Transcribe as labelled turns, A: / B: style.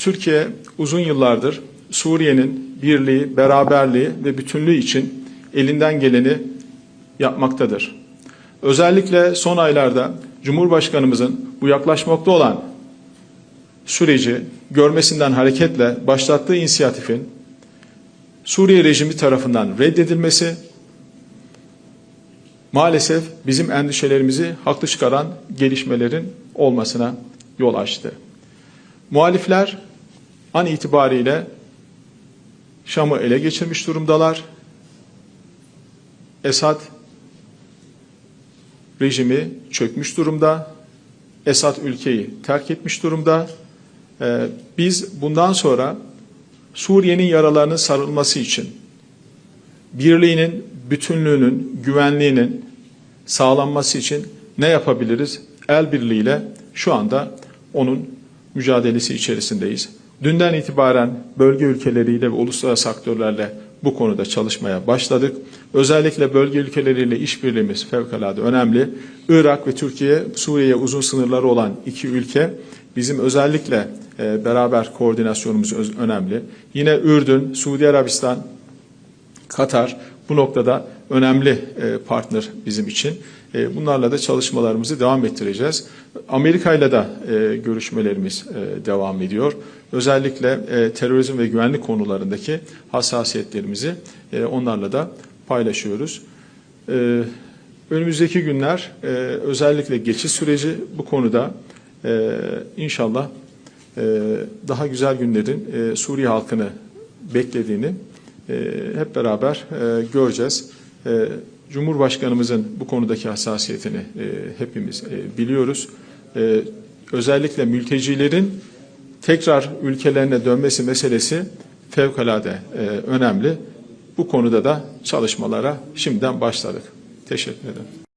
A: Türkiye uzun yıllardır Suriye'nin birliği, beraberliği ve bütünlüğü için elinden geleni yapmaktadır. Özellikle son aylarda Cumhurbaşkanımızın bu yaklaşmakta olan süreci görmesinden hareketle başlattığı inisiyatifin Suriye rejimi tarafından reddedilmesi maalesef bizim endişelerimizi haklı çıkaran gelişmelerin olmasına yol açtı. Muhalifler an itibariyle Şam'ı ele geçirmiş durumdalar. Esad rejimi çökmüş durumda. Esad ülkeyi terk etmiş durumda. Ee, biz bundan sonra Suriye'nin yaralarının sarılması için birliğinin, bütünlüğünün, güvenliğinin sağlanması için ne yapabiliriz? El birliğiyle şu anda onun mücadelesi içerisindeyiz. Dünden itibaren bölge ülkeleriyle ve uluslararası aktörlerle bu konuda çalışmaya başladık. Özellikle bölge ülkeleriyle işbirliğimiz fevkalade önemli. Irak ve Türkiye, Suriye'ye uzun sınırları olan iki ülke bizim özellikle e, beraber koordinasyonumuz önemli. Yine Ürdün, Suudi Arabistan, Katar bu noktada önemli e, partner bizim için. E, Bunlarla da çalışmalarımızı devam ettireceğiz. Amerika ile de görüşmelerimiz e, devam ediyor. Özellikle terörizm ve güvenlik konularındaki hassasiyetlerimizi onlarla da paylaşıyoruz. Önümüzdeki günler özellikle geçiş süreci bu konuda inşallah daha güzel günlerin e, Suriye halkını beklediğini hep beraber göreceğiz. E, Cumhurbaşkanımızın bu konudaki hassasiyetini e, hepimiz e, biliyoruz. E, özellikle mültecilerin tekrar ülkelerine dönmesi meselesi fevkalade e, önemli. Bu konuda da çalışmalara şimdiden başladık. Teşekkür ederim.